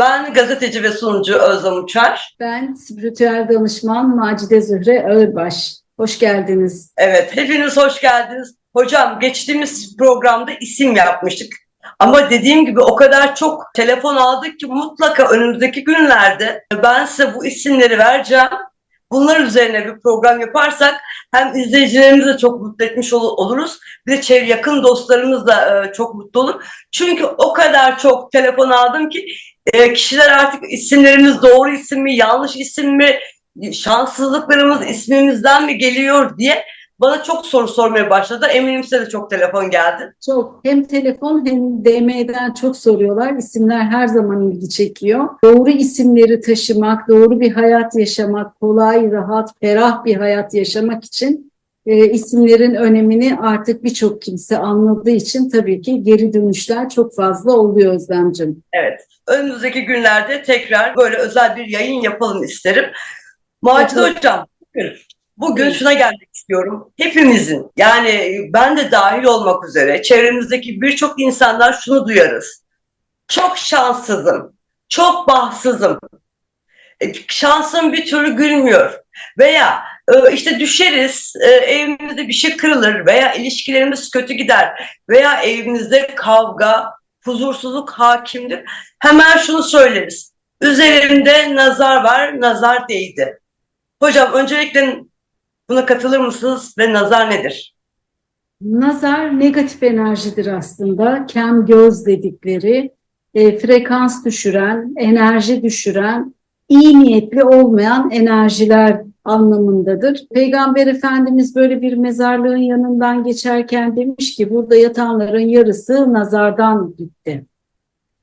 Ben gazeteci ve sunucu Özlem Uçar. Ben spiritüel danışman Macide Zühre Ağırbaş. Hoş geldiniz. Evet, hepiniz hoş geldiniz. Hocam geçtiğimiz programda isim yapmıştık. Ama dediğim gibi o kadar çok telefon aldık ki mutlaka önümüzdeki günlerde ben size bu isimleri vereceğim. Bunlar üzerine bir program yaparsak hem izleyicilerimizi de çok mutlu etmiş ol- oluruz. Bir de çevre yakın dostlarımız da e, çok mutlu olur. Çünkü o kadar çok telefon aldım ki e, kişiler artık isimlerimiz doğru isim mi, yanlış isim mi, şanssızlıklarımız ismimizden mi geliyor diye bana çok soru sormaya başladı. Eminim size de çok telefon geldi. Çok hem telefon hem DM'den çok soruyorlar. İsimler her zaman ilgi çekiyor. Doğru isimleri taşımak, doğru bir hayat yaşamak, kolay, rahat, ferah bir hayat yaşamak için e, isimlerin önemini artık birçok kimse anladığı için tabii ki geri dönüşler çok fazla oluyor Özlemciğim. Evet. Önümüzdeki günlerde tekrar böyle özel bir yayın yapalım isterim. Macide Evet. Hocam, bugün, bugün şuna gelmek istiyorum. Hepimizin yani ben de dahil olmak üzere çevremizdeki birçok insanlar şunu duyarız. Çok şanssızım, çok bahtsızım. E, Şansım bir türlü gülmüyor. Veya işte düşeriz, e, evimizde bir şey kırılır veya ilişkilerimiz kötü gider veya evimizde kavga, huzursuzluk hakimdir. Hemen şunu söyleriz. Üzerimde nazar var, nazar değdi. Hocam öncelikle buna katılır mısınız ve nazar nedir? Nazar negatif enerjidir aslında. Kem göz dedikleri, e, frekans düşüren, enerji düşüren, iyi niyetli olmayan enerjiler anlamındadır. Peygamber Efendimiz böyle bir mezarlığın yanından geçerken demiş ki burada yatanların yarısı nazardan gitti.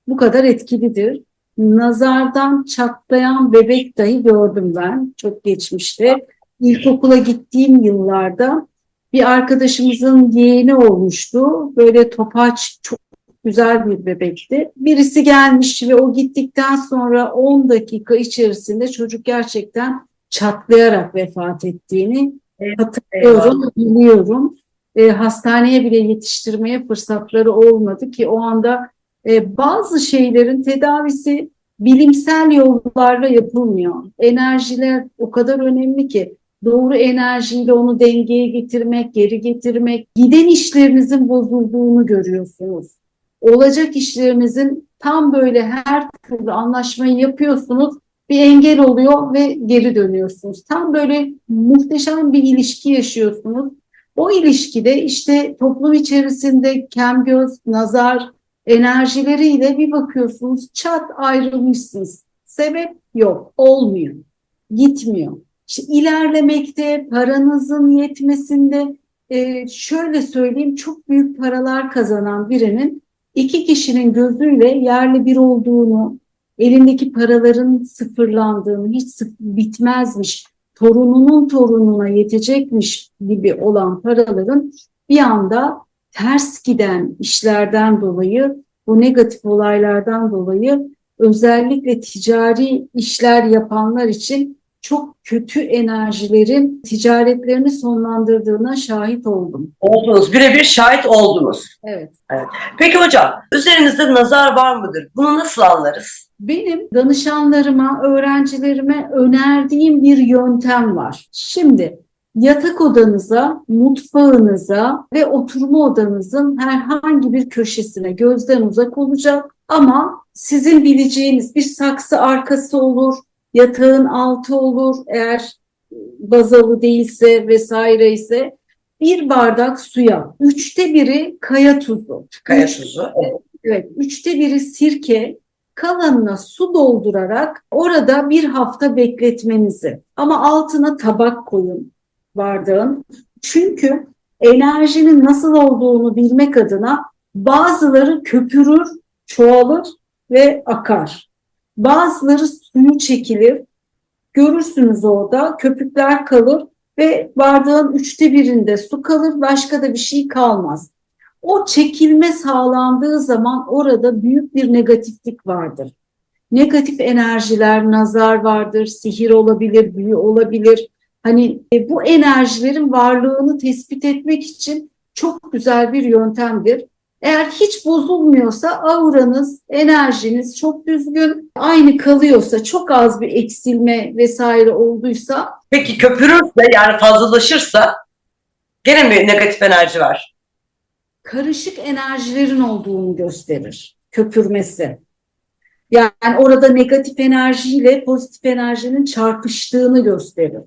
Bu kadar etkilidir. Nazardan çatlayan bebek dahi gördüm ben çok geçmişte. İlkokula gittiğim yıllarda bir arkadaşımızın yeğeni olmuştu. Böyle topaç çok güzel bir bebekti. Birisi gelmiş ve o gittikten sonra 10 dakika içerisinde çocuk gerçekten çatlayarak vefat ettiğini hatırlıyorum, biliyorum. E, hastaneye bile yetiştirmeye fırsatları olmadı ki o anda e, bazı şeylerin tedavisi bilimsel yollarla yapılmıyor. Enerjiler o kadar önemli ki doğru enerjiyle onu dengeye getirmek, geri getirmek, giden işlerinizin bozulduğunu görüyorsunuz. Olacak işlerinizin tam böyle her türlü anlaşmayı yapıyorsunuz, bir engel oluyor ve geri dönüyorsunuz. Tam böyle muhteşem bir ilişki yaşıyorsunuz. O ilişkide işte toplum içerisinde kem göz, nazar enerjileriyle bir bakıyorsunuz çat ayrılmışsınız. Sebep yok, olmuyor, gitmiyor. İşte ilerlemekte, paranızın yetmesinde e, şöyle söyleyeyim çok büyük paralar kazanan birinin iki kişinin gözüyle yerli bir olduğunu, elindeki paraların sıfırlandığını, hiç bitmezmiş, torununun torununa yetecekmiş gibi olan paraların bir anda ters giden işlerden dolayı, bu negatif olaylardan dolayı özellikle ticari işler yapanlar için çok kötü enerjilerin ticaretlerini sonlandırdığına şahit oldum. Oldunuz, birebir şahit oldunuz. Evet. Peki hocam, üzerinizde nazar var mıdır? Bunu nasıl anlarız? Benim danışanlarıma, öğrencilerime önerdiğim bir yöntem var. Şimdi yatak odanıza, mutfağınıza ve oturma odanızın herhangi bir köşesine gözden uzak olacak ama sizin bileceğiniz bir saksı arkası olur, yatağın altı olur eğer bazalı değilse vesaire ise bir bardak suya, üçte biri kaya tuzu, Kaya Üç- tuzu. Evet, üçte biri sirke, kalanına su doldurarak orada bir hafta bekletmenizi. Ama altına tabak koyun bardağın. Çünkü enerjinin nasıl olduğunu bilmek adına bazıları köpürür, çoğalır ve akar. Bazıları suyu çekilir. Görürsünüz orada köpükler kalır ve bardağın üçte birinde su kalır, başka da bir şey kalmaz. O çekilme sağlandığı zaman orada büyük bir negatiflik vardır. Negatif enerjiler, nazar vardır, sihir olabilir, büyü olabilir. Hani e, bu enerjilerin varlığını tespit etmek için çok güzel bir yöntemdir. Eğer hiç bozulmuyorsa auranız, enerjiniz çok düzgün, aynı kalıyorsa, çok az bir eksilme vesaire olduysa Peki köpürürse yani fazlalaşırsa gene mi negatif enerji var? karışık enerjilerin olduğunu gösterir köpürmesi. Yani orada negatif enerjiyle pozitif enerjinin çarpıştığını gösterir.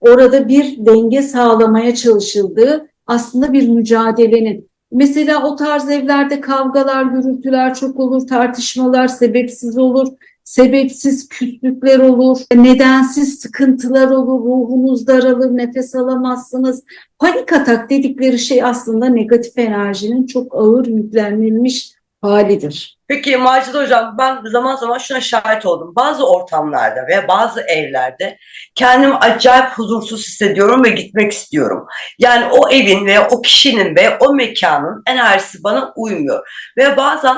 Orada bir denge sağlamaya çalışıldığı aslında bir mücadelenin. Mesela o tarz evlerde kavgalar, gürültüler çok olur, tartışmalar sebepsiz olur, sebepsiz küslükler olur, nedensiz sıkıntılar olur, ruhunuz daralır, nefes alamazsınız. Panik atak dedikleri şey aslında negatif enerjinin çok ağır yüklenilmiş halidir. Peki Macide Hocam ben zaman zaman şuna şahit oldum. Bazı ortamlarda ve bazı evlerde kendimi acayip huzursuz hissediyorum ve gitmek istiyorum. Yani o evin ve o kişinin ve o mekanın enerjisi bana uymuyor. Ve bazen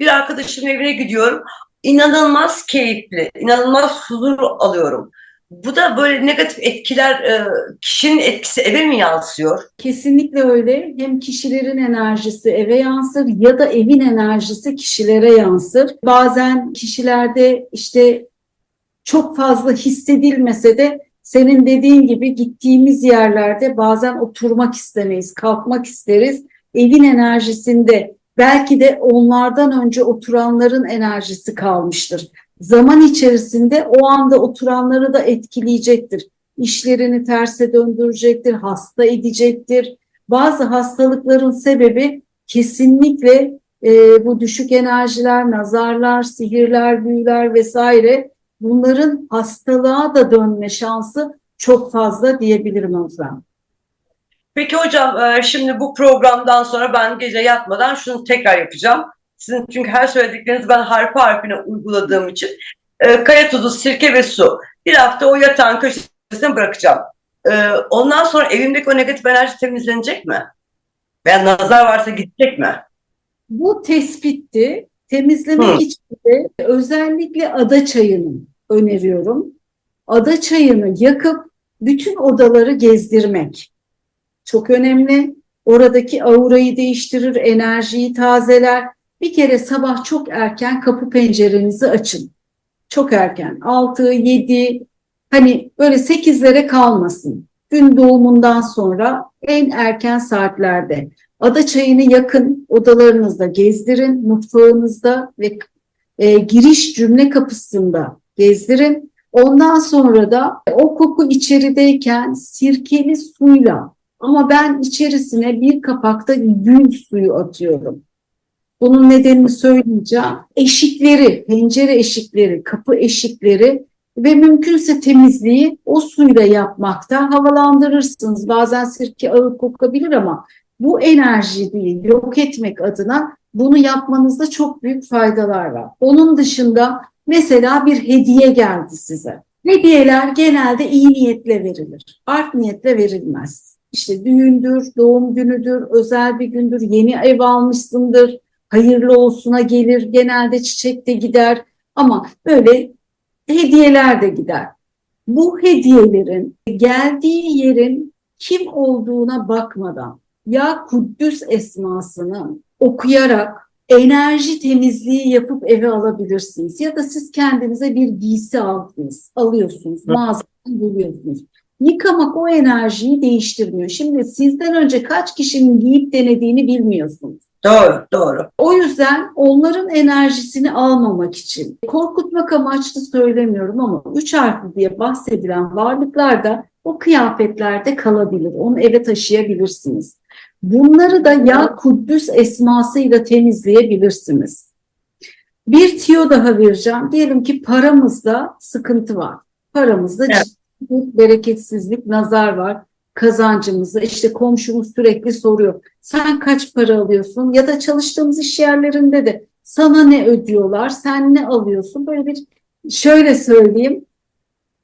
bir arkadaşımın evine gidiyorum. inanılmaz keyifli, inanılmaz huzur alıyorum. Bu da böyle negatif etkiler, e, kişinin etkisi eve mi yansıyor? Kesinlikle öyle. Hem kişilerin enerjisi eve yansır ya da evin enerjisi kişilere yansır. Bazen kişilerde işte çok fazla hissedilmese de senin dediğin gibi gittiğimiz yerlerde bazen oturmak istemeyiz, kalkmak isteriz. Evin enerjisinde belki de onlardan önce oturanların enerjisi kalmıştır. Zaman içerisinde o anda oturanları da etkileyecektir. İşlerini terse döndürecektir, hasta edecektir. Bazı hastalıkların sebebi kesinlikle e, bu düşük enerjiler, nazarlar, sihirler, büyüler vesaire bunların hastalığa da dönme şansı çok fazla diyebilirim Özlem. Peki hocam e, şimdi bu programdan sonra ben gece yatmadan şunu tekrar yapacağım. Sizin çünkü her söylediklerinizi ben harfi harfine uyguladığım için e, kaya tuzu, sirke ve su. Bir hafta o yatağın köşesine bırakacağım. E, ondan sonra evimdeki o negatif enerji temizlenecek mi? Veya nazar varsa gidecek mi? Bu tespitti. Temizlemek Hı. için de özellikle ada çayını öneriyorum. Ada çayını yakıp bütün odaları gezdirmek çok önemli. Oradaki aurayı değiştirir, enerjiyi tazeler. Bir kere sabah çok erken kapı pencerenizi açın. Çok erken. 6, 7, hani böyle 8'lere kalmasın. Gün doğumundan sonra en erken saatlerde. Ada çayını yakın, odalarınızda gezdirin, mutfağınızda ve e, giriş cümle kapısında gezdirin. Ondan sonra da o koku içerideyken sirkeli suyla ama ben içerisine bir kapakta gül suyu atıyorum. Bunun nedenini söyleyeceğim. Eşikleri, pencere eşikleri, kapı eşikleri ve mümkünse temizliği o suyla yapmakta havalandırırsınız. Bazen sirke ağır kokabilir ama bu enerji değil, yok etmek adına bunu yapmanızda çok büyük faydalar var. Onun dışında mesela bir hediye geldi size. Hediyeler genelde iyi niyetle verilir. Art niyetle verilmez. İşte düğündür, doğum günüdür, özel bir gündür, yeni ev almışsındır, hayırlı olsuna gelir, genelde çiçek de gider ama böyle hediyeler de gider. Bu hediyelerin geldiği yerin kim olduğuna bakmadan ya Kuddüs esmasını okuyarak enerji temizliği yapıp eve alabilirsiniz. Ya da siz kendinize bir giysi aldınız, alıyorsunuz, mağazadan buluyorsunuz. Yıkamak o enerjiyi değiştirmiyor. Şimdi sizden önce kaç kişinin giyip denediğini bilmiyorsunuz. Doğru, doğru. O yüzden onların enerjisini almamak için korkutmak amaçlı söylemiyorum ama üç harfli diye bahsedilen varlıklar da o kıyafetlerde kalabilir. Onu eve taşıyabilirsiniz. Bunları da ya Kuddüs esmasıyla temizleyebilirsiniz. Bir tiyo daha vereceğim. Diyelim ki paramızda sıkıntı var. Paramızda Evet. Bir bereketsizlik, nazar var kazancımızı. İşte komşumuz sürekli soruyor. Sen kaç para alıyorsun? Ya da çalıştığımız iş yerlerinde de sana ne ödüyorlar? Sen ne alıyorsun? Böyle bir şöyle söyleyeyim.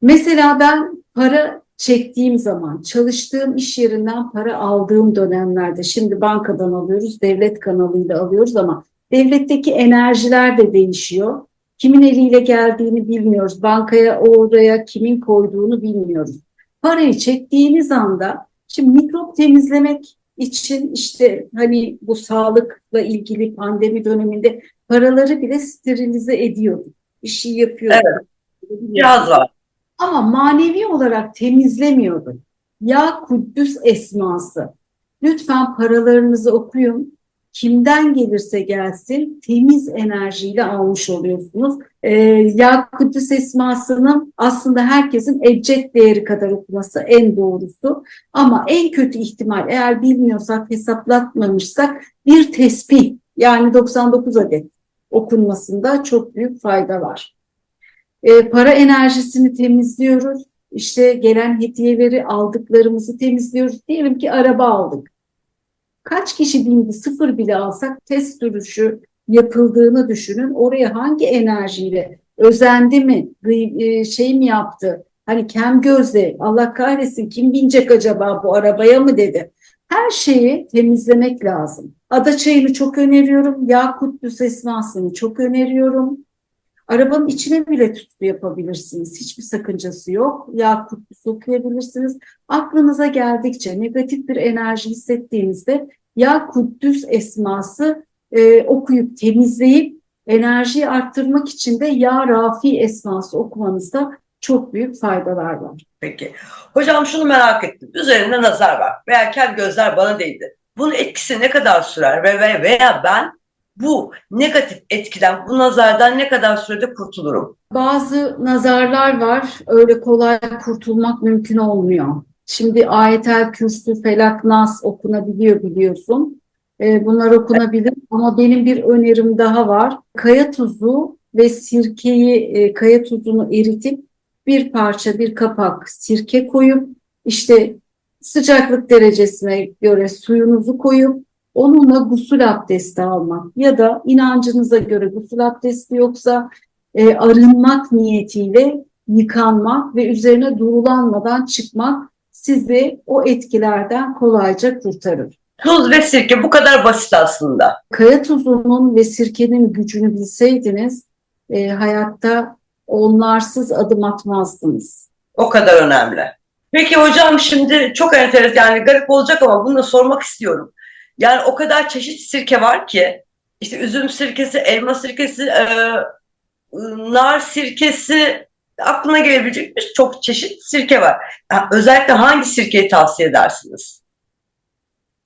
Mesela ben para çektiğim zaman, çalıştığım iş yerinden para aldığım dönemlerde, şimdi bankadan alıyoruz, devlet kanalıyla alıyoruz ama devletteki enerjiler de değişiyor. Kimin eliyle geldiğini bilmiyoruz. Bankaya oraya kimin koyduğunu bilmiyoruz. Parayı çektiğiniz anda, şimdi mikrop temizlemek için işte hani bu sağlıkla ilgili pandemi döneminde paraları bile sterilize ediyorduk. Bir şey yapıyorduk. Biraz var. Ama manevi olarak temizlemiyorduk. Ya Kuddüs esması. Lütfen paralarınızı okuyun. Kimden gelirse gelsin temiz enerjiyle almış oluyorsunuz. Ee, ya Kuddüs esmasının aslında herkesin ebced değeri kadar okuması en doğrusu. Ama en kötü ihtimal eğer bilmiyorsak, hesaplatmamışsak bir tesbih yani 99 adet okunmasında çok büyük fayda var. E, para enerjisini temizliyoruz. İşte gelen hediyeleri aldıklarımızı temizliyoruz. Diyelim ki araba aldık. Kaç kişi bindi sıfır bile alsak test sürüşü yapıldığını düşünün. Oraya hangi enerjiyle özendi mi, e, şey mi yaptı? Hani kem gözle Allah kahretsin kim binecek acaba bu arabaya mı dedi. Her şeyi temizlemek lazım. Ada çayını çok öneriyorum. Yakut esmasını çok öneriyorum. Arabanın içine bile tütsü yapabilirsiniz. Hiçbir sakıncası yok. Yakut okuyabilirsiniz. Aklınıza geldikçe negatif bir enerji hissettiğinizde Ya Kuddüs esması e, okuyup temizleyip enerjiyi arttırmak için de Ya Rafi esması okumanızda çok büyük faydalar var. Peki. Hocam şunu merak ettim. Üzerinde nazar var veya kel gözler bana değdi. Bunun etkisi ne kadar sürer ve ve- veya ben bu negatif etkiden, bu nazardan ne kadar sürede kurtulurum? Bazı nazarlar var. Öyle kolay kurtulmak mümkün olmuyor. Şimdi ayetel kürsü, felak, nas okunabiliyor biliyorsun. Ee, bunlar okunabilir ama benim bir önerim daha var. Kaya tuzu ve sirkeyi, e, kaya tuzunu eritip bir parça, bir kapak sirke koyup işte sıcaklık derecesine göre suyunuzu koyup onunla gusül abdesti almak ya da inancınıza göre gusül abdesti yoksa e, arınmak niyetiyle yıkanmak ve üzerine durulanmadan çıkmak sizi o etkilerden kolayca kurtarır. Tuz ve sirke bu kadar basit aslında. Kaya tuzunun ve sirkenin gücünü bilseydiniz e, hayatta onlarsız adım atmazdınız. O kadar önemli. Peki hocam şimdi çok enteresan yani garip olacak ama bunu da sormak istiyorum. Yani o kadar çeşit sirke var ki işte üzüm sirkesi, elma sirkesi, e, nar sirkesi aklına gelebilecek bir çok çeşit sirke var. Özellikle hangi sirkeyi tavsiye edersiniz?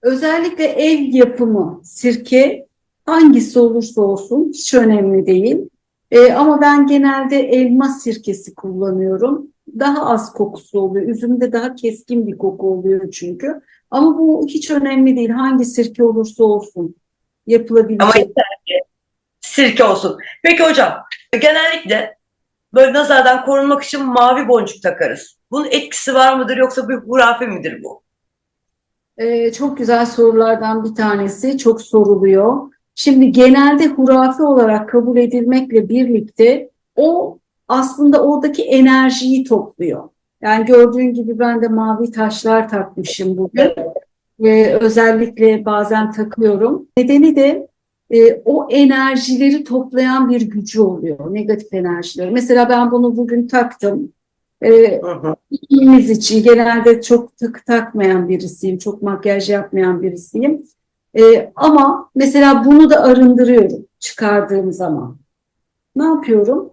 Özellikle ev yapımı sirke hangisi olursa olsun hiç önemli değil. Ee, ama ben genelde elma sirkesi kullanıyorum. Daha az kokusu oluyor. Üzümde daha keskin bir koku oluyor çünkü. Ama bu hiç önemli değil. Hangi sirke olursa olsun yapılabilecek. Ama yeter ki sirke olsun. Peki hocam genellikle böyle nazardan korunmak için mavi boncuk takarız. Bunun etkisi var mıdır yoksa bir hurafe midir bu? Ee, çok güzel sorulardan bir tanesi. Çok soruluyor. Şimdi genelde hurafe olarak kabul edilmekle birlikte o aslında oradaki enerjiyi topluyor. Yani gördüğün gibi ben de mavi taşlar takmışım bugün. Ee, özellikle bazen takıyorum. Nedeni de e, o enerjileri toplayan bir gücü oluyor. Negatif enerjileri. Mesela ben bunu bugün taktım. İkimiz için genelde çok takı takmayan birisiyim, çok makyaj yapmayan birisiyim. Ee, ama mesela bunu da arındırıyorum çıkardığım zaman. Ne yapıyorum?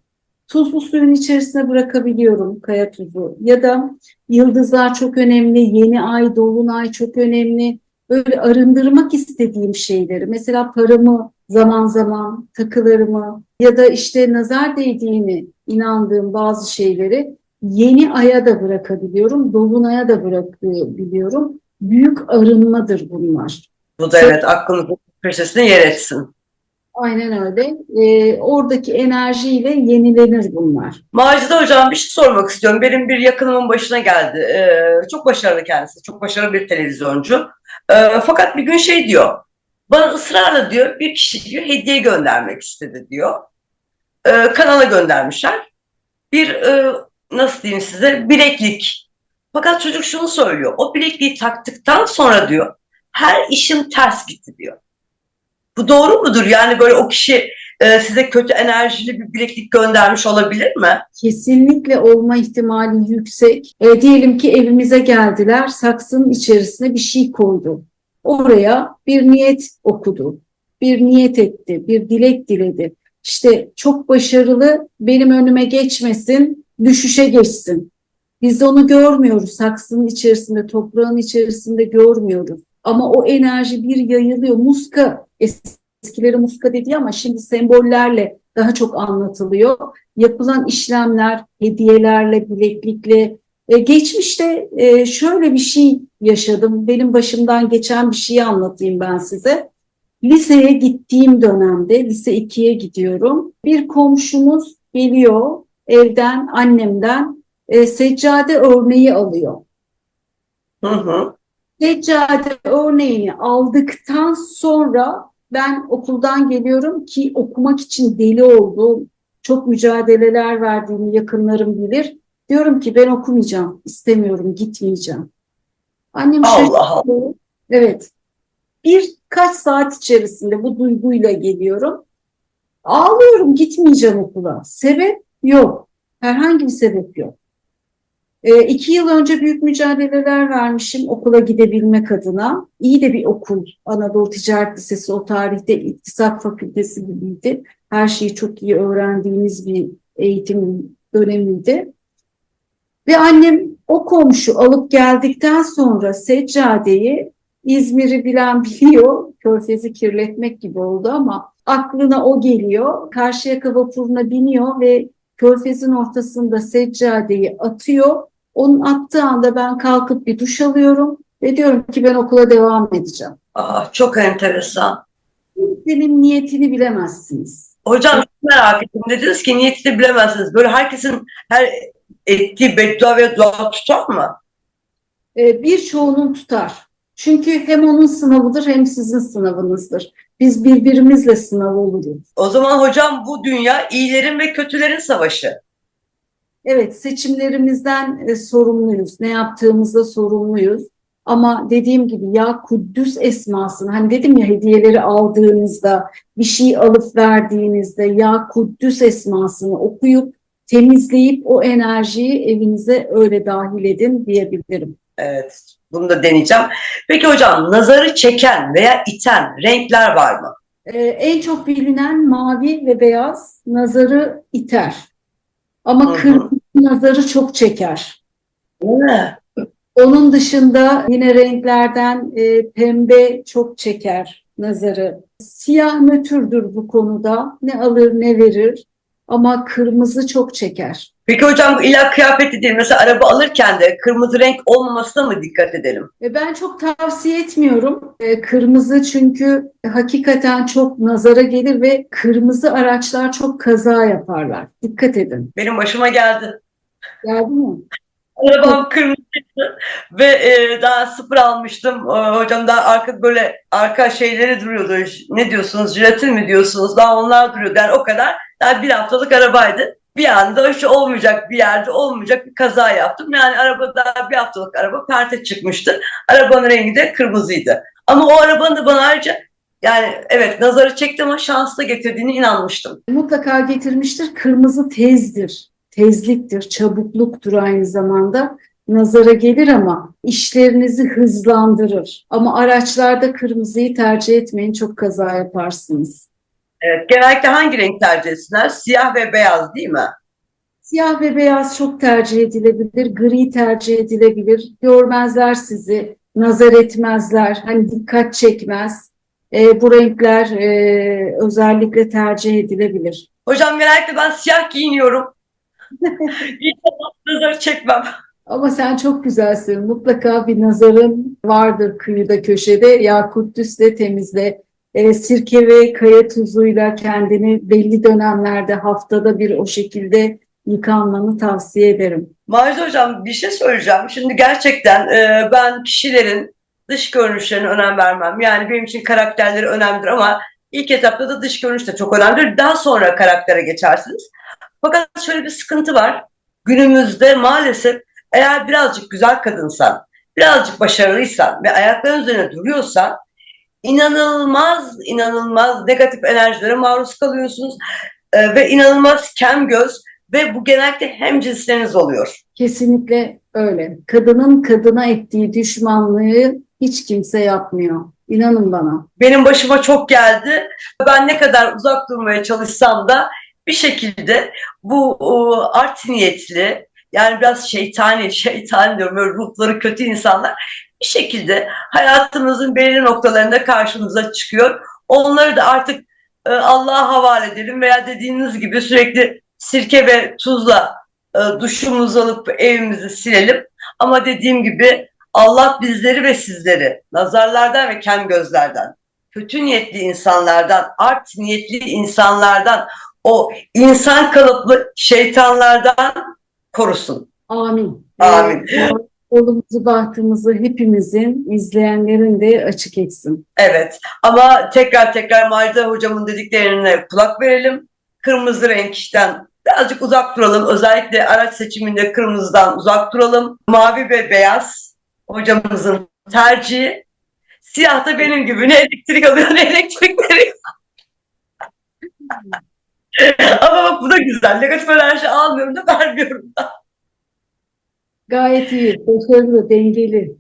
Tuzlu suyun içerisine bırakabiliyorum kaya tuzu ya da yıldızlar çok önemli, yeni ay, dolunay çok önemli. Böyle arındırmak istediğim şeyleri, mesela paramı zaman zaman, takılarımı ya da işte nazar değdiğini inandığım bazı şeyleri yeni aya da bırakabiliyorum, dolunaya da bırakabiliyorum. Büyük arınmadır bunlar. Bu da evet aklınızın köşesine yer etsin. Aynen öyle. Ee, oradaki enerjiyle yenilenir bunlar. Macide hocam bir şey sormak istiyorum. Benim bir yakınımın başına geldi. Ee, çok başarılı kendisi. Çok başarılı bir televizyoncu. Ee, fakat bir gün şey diyor. Bana ısrarla diyor bir kişi diyor hediye göndermek istedi diyor. Ee, kanala göndermişler. Bir e, nasıl diyeyim size bileklik. Fakat çocuk şunu söylüyor. O bilekliği taktıktan sonra diyor her işim ters gitti diyor. Bu doğru mudur? Yani böyle o kişi e, size kötü enerjili bir bileklik göndermiş olabilir mi? Kesinlikle olma ihtimali yüksek. E, diyelim ki evimize geldiler, saksının içerisine bir şey koydu. oraya bir niyet okudu, bir niyet etti, bir dilek diledi. İşte çok başarılı benim önüme geçmesin, düşüşe geçsin. Biz onu görmüyoruz. Saksının içerisinde, toprağın içerisinde görmüyoruz. Ama o enerji bir yayılıyor. Muska, eskileri muska dedi ama şimdi sembollerle daha çok anlatılıyor. Yapılan işlemler, hediyelerle, bileklikle. E, geçmişte e, şöyle bir şey yaşadım. Benim başımdan geçen bir şeyi anlatayım ben size. Liseye gittiğim dönemde, lise 2'ye gidiyorum. Bir komşumuz geliyor evden, annemden e, seccade örneği alıyor. Hı hı. Seccade örneğini aldıktan sonra ben okuldan geliyorum ki okumak için deli olduğum, çok mücadeleler verdiğimi yakınlarım bilir. Diyorum ki ben okumayacağım, istemiyorum, gitmeyeceğim. Annem Allah Allah. Evet. Birkaç saat içerisinde bu duyguyla geliyorum. Ağlıyorum, gitmeyeceğim okula. Sebep yok. Herhangi bir sebep yok. E, iki yıl önce büyük mücadeleler vermişim okula gidebilmek adına. İyi de bir okul. Anadolu Ticaret Lisesi o tarihte İktisat Fakültesi gibiydi. Her şeyi çok iyi öğrendiğimiz bir eğitim dönemiydi. Ve annem o komşu alıp geldikten sonra seccadeyi İzmir'i bilen biliyor. Körfezi kirletmek gibi oldu ama aklına o geliyor. Karşıyaka vapuruna biniyor ve Körfezin ortasında seccadeyi atıyor. Onun attığı anda ben kalkıp bir duş alıyorum ve diyorum ki ben okula devam edeceğim. Aa, çok enteresan. Senin niyetini bilemezsiniz. Hocam merak ettim. Dediniz ki niyetini bilemezsiniz. Böyle herkesin her ettiği beddua ve dua tutar mı? Ee, birçoğunun tutar. Çünkü hem onun sınavıdır hem sizin sınavınızdır. Biz birbirimizle sınav oluruz. O zaman hocam bu dünya iyilerin ve kötülerin savaşı. Evet, seçimlerimizden e, sorumluyuz. Ne yaptığımızda sorumluyuz. Ama dediğim gibi ya Kuddüs esmasını hani dedim ya hediyeleri aldığınızda bir şey alıp verdiğinizde ya Kuddüs esmasını okuyup temizleyip o enerjiyi evinize öyle dahil edin diyebilirim. Evet, bunu da deneyeceğim. Peki hocam nazarı çeken veya iten renkler var mı? Ee, en çok bilinen mavi ve beyaz nazarı iter. Ama Hı hı. kırmızı nazarı çok çeker. Mi? Onun dışında yine renklerden e, pembe çok çeker nazarı. Siyah nötrdür bu konuda. Ne alır ne verir. Ama kırmızı çok çeker. Peki hocam bu illa kıyafeti değil. Mesela araba alırken de kırmızı renk olmamasına mı dikkat edelim? E, Ben çok tavsiye etmiyorum. E, Kırmızı çünkü hakikaten çok nazara gelir ve kırmızı araçlar çok kaza yaparlar. Dikkat edin. Benim başıma geldi. Geldi mi? Arabam kırmızıydı ve e, daha sıfır almıştım. E, hocam daha arka böyle arka şeyleri duruyordu. Ne diyorsunuz? Jelatin mi diyorsunuz? Daha onlar duruyordu. Yani o kadar. Daha bir haftalık arabaydı. Bir anda işte olmayacak bir yerde olmayacak bir kaza yaptım. Yani araba daha bir haftalık araba perte çıkmıştı. Arabanın rengi de kırmızıydı. Ama o arabanın da bana ayrıca yani evet nazarı çekti ama şanslı getirdiğine inanmıştım. Mutlaka getirmiştir. Kırmızı tezdir, tezliktir, çabukluktur aynı zamanda. Nazara gelir ama işlerinizi hızlandırır. Ama araçlarda kırmızıyı tercih etmeyin, çok kaza yaparsınız. Evet, genellikle hangi renk tercih etsinler? Siyah ve beyaz değil mi? Siyah ve beyaz çok tercih edilebilir, gri tercih edilebilir. Görmezler sizi, nazar etmezler, hani dikkat çekmez. E, bu renkler e, özellikle tercih edilebilir. Hocam genellikle ben siyah giyiniyorum. İnşallah nazar çekmem. Ama sen çok güzelsin. Mutlaka bir nazarın vardır kıyıda köşede. Yakut düzle temizle. E, sirke ve kaya tuzuyla kendini belli dönemlerde haftada bir o şekilde yıkanmanı tavsiye ederim. Macide hocam bir şey söyleyeceğim. Şimdi gerçekten e, ben kişilerin dış görünüşlerine önem vermem. Yani benim için karakterleri önemlidir ama ilk etapta da dış görünüş de çok önemlidir. Daha sonra karaktere geçersiniz. Fakat şöyle bir sıkıntı var. Günümüzde maalesef eğer birazcık güzel kadınsan, birazcık başarılıysan ve ayakların üzerine duruyorsan inanılmaz inanılmaz negatif enerjilere maruz kalıyorsunuz E, ve inanılmaz kem göz ve bu genellikle hem cinsleriniz oluyor. Kesinlikle öyle. Kadının kadına ettiği düşmanlığı hiç kimse yapmıyor. İnanın bana. benim başıma çok geldi. Ben ne kadar uzak durmaya çalışsam da bir şekilde bu o, art niyetli yani biraz şeytani, şeytani diyorum böyle ruhları kötü insanlar bir şekilde hayatımızın belirli noktalarında karşımıza çıkıyor. Onları da artık e, Allah'a havale edelim veya dediğiniz gibi sürekli sirke ve tuzla e, duşumuzu alıp evimizi silelim. Ama dediğim gibi Allah bizleri ve sizleri nazarlardan ve kem gözlerden, kötü niyetli insanlardan, art niyetli insanlardan, o insan kalıplı şeytanlardan korusun. Amin. Amin. Ee, Yolumuzu, bahtımızı hepimizin, izleyenlerin de açık etsin. Evet ama tekrar tekrar Macide hocamın dediklerine kulak verelim. Kırmızı renkten birazcık uzak duralım. Özellikle araç seçiminde kırmızıdan uzak duralım. Mavi ve beyaz hocamızın tercihi. Siyah da benim gibi ne elektrik alıyor ne elektrik veriyor. Ama bak bu da güzel. Negatif enerji almıyorum da vermiyorum da. Gayet iyi, başarılı, dengeli.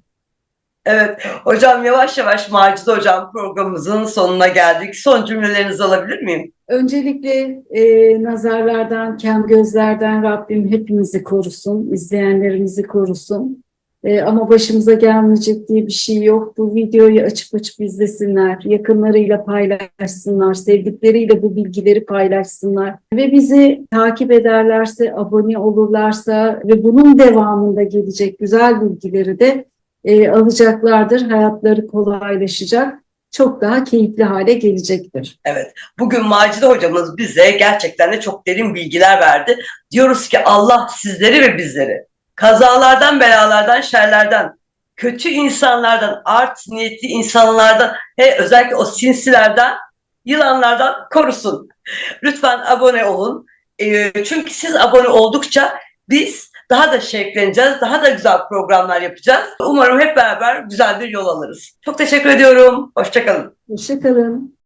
Evet hocam yavaş yavaş Macide hocam programımızın sonuna geldik. Son cümlelerinizi alabilir miyim? Öncelikle e, nazarlardan, kem gözlerden Rabbim hepimizi korusun, izleyenlerimizi korusun. E, ama başımıza gelmeyecek diye bir şey yok. Bu videoyu açıp açıp izlesinler, yakınlarıyla paylaşsınlar, sevdikleriyle bu bilgileri paylaşsınlar. Ve bizi takip ederlerse, abone olurlarsa ve bunun devamında gelecek güzel bilgileri de e, alacaklardır. Hayatları kolaylaşacak, çok daha keyifli hale gelecektir. Bugün Macide hocamız bize gerçekten de çok derin bilgiler verdi. Diyoruz ki Allah sizleri ve bizleri kazalardan, belalardan, şerlerden, kötü insanlardan, art niyetli insanlardan ve özellikle o sinsilerden, yılanlardan korusun. Lütfen abone olun. Ee, çünkü siz abone oldukça biz daha da şevkleneceğiz, daha da güzel programlar yapacağız. Umarım hep beraber güzel bir yol alırız. Çok teşekkür ediyorum. Hoşçakalın. Hoşçakalın.